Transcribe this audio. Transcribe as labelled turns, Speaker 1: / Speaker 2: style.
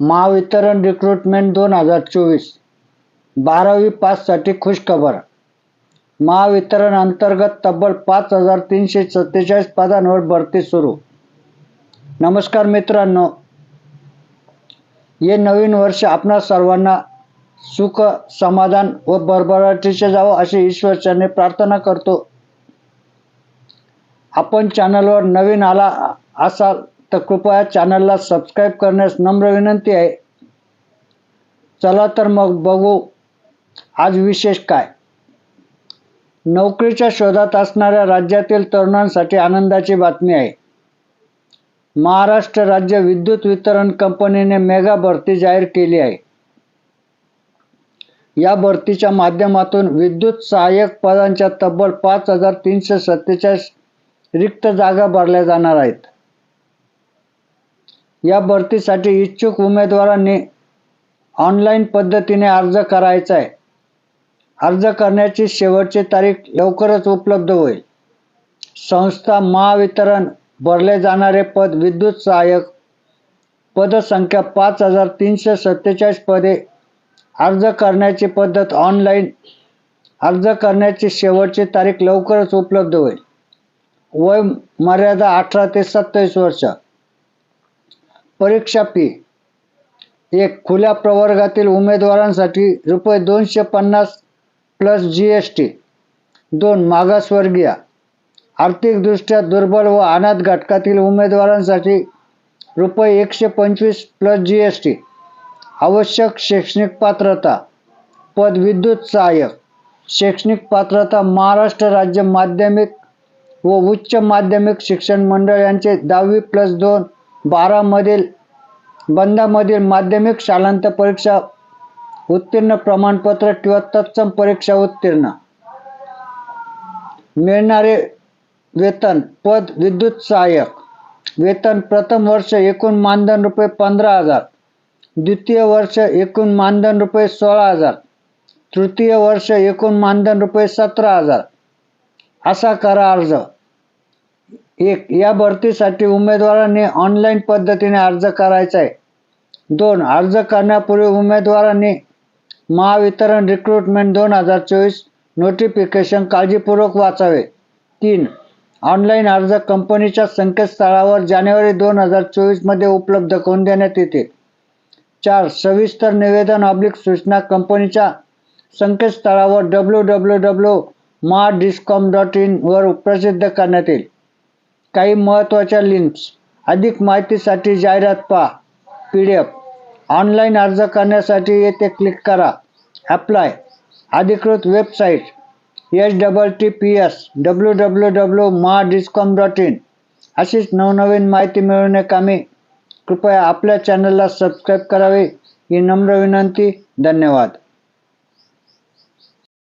Speaker 1: Mahavitaran recruitment दोन हजार चोवीस. बारावी पाससाठी खुशखबर. महावितरण अंतर्गत तब्बल पाच हजार तीनशे सत्तेचाळीस पदांवर भरती सुरू. नमस्कार मित्रांनो. हे नवीन वर्ष आपणा सर्वांना सुख समाधान व भरभराटीचे जावं अशी ईश्वरचरणी प्रार्थना करतो. आपण चॅनलवर नवीन आला असाल तर कृपया चॅनलला सबस्क्राईब करण्यास नम्र विनंती आहे. चला तर मग बघू आज विशेष काय. नोकरीच्या शोधात असणाऱ्या राज्यातील तरुणांसाठी आनंदाची बातमी आहे. महाराष्ट्र राज्य विद्युत वितरण कंपनीने मेगा भरती जाहीर केली आहे. या भरतीच्या माध्यमातून विद्युत सहाय्यक पदांच्या तब्बल पाच हजार तीनशे सत्तेचाळीस रिक्त जागा भरल्या जाणार आहेत. या भरतीसाठी इच्छुक उमेदवारांनी ऑनलाईन पद्धतीने अर्ज करायचा आहे. अर्ज करण्याची शेवटची तारीख लवकरच उपलब्ध होईल. संस्था महावितरण भरले जाणारे पद विद्युत सहाय्यक पदसंख्या पाच हजार तीनशे सत्तेचाळीस पदे अर्ज करण्याची पद्धत ऑनलाईन अर्ज करण्याची शेवटची तारीख लवकरच उपलब्ध होईल. वय मर्यादा अठरा ते सत्तावीस वर्ष. परीक्षा फी. एक खुल्या प्रवर्गातील उमेदवारांसाठी रुपये दोनशे पन्नास प्लस जी एस टी दोन मागासवर्गीय. आर्थिकदृष्ट्या दुर्बल व अनाथ घटकातील उमेदवारांसाठी रुपये एकशे पंचवीस प्लस जी एस टी आवश्यक शैक्षणिक पात्रता. पद विद्युत सहाय्यक. शैक्षणिक पात्रता महाराष्ट्र राज्य माध्यमिक व उच्च माध्यमिक शिक्षण मंडळ यांचे दहावी प्लस दोन बारामधील बंदामधील माध्यमिक शालांत परीक्षा उत्तीर्ण प्रमाणपत्र किंवा तत्सम परीक्षा उत्तीर्ण. मिळणारे वेतन पद विद्युत सहाय्यक. वेतन प्रथम वर्ष एकूण मानधन रुपये पंधरा हजार. द्वितीय वर्ष एकूण मानधन रुपये सोळा हजार. तृतीय वर्ष एकूण मानधन रुपये सतरा हजार. असा करा अर्ज. एक या भरतीसाठी उमेदवारांनी ऑनलाईन पद्धतीने अर्ज करायचा आहे दोन अर्ज करण्यापूर्वी उमेदवारांनी महावितरण रिक्रुटमेंट दोन हजार चोवीस नोटिफिकेशन काळजीपूर्वक वाचावे. तीन ऑनलाईन अर्ज कंपनीच्या संकेतस्थळावर जानेवारी दोन हजार चोवीसमध्ये उपलब्ध करून देण्यात येते. चार सविस्तर निवेदन ऑब्लिक सूचना कंपनीच्या संकेतस्थळावर W W W Mahadiscom dot इनवर प्रसिद्ध करण्यात येईल. काही महत्त्वाच्या लिंक्स अधिक माहितीसाठी जाहिरात पहा. पी डी एफ ऑनलाईन अर्ज करण्यासाठी येथे क्लिक करा. अप्लाय अधिकृत website H double T P S W W W Mahadiscom dot in अशीच नवनवीन माहिती मिळवणे कामी. कृपया आपल्या चॅनलला सबस्क्राईब करावे. ही नम्र विनंती. धन्यवाद.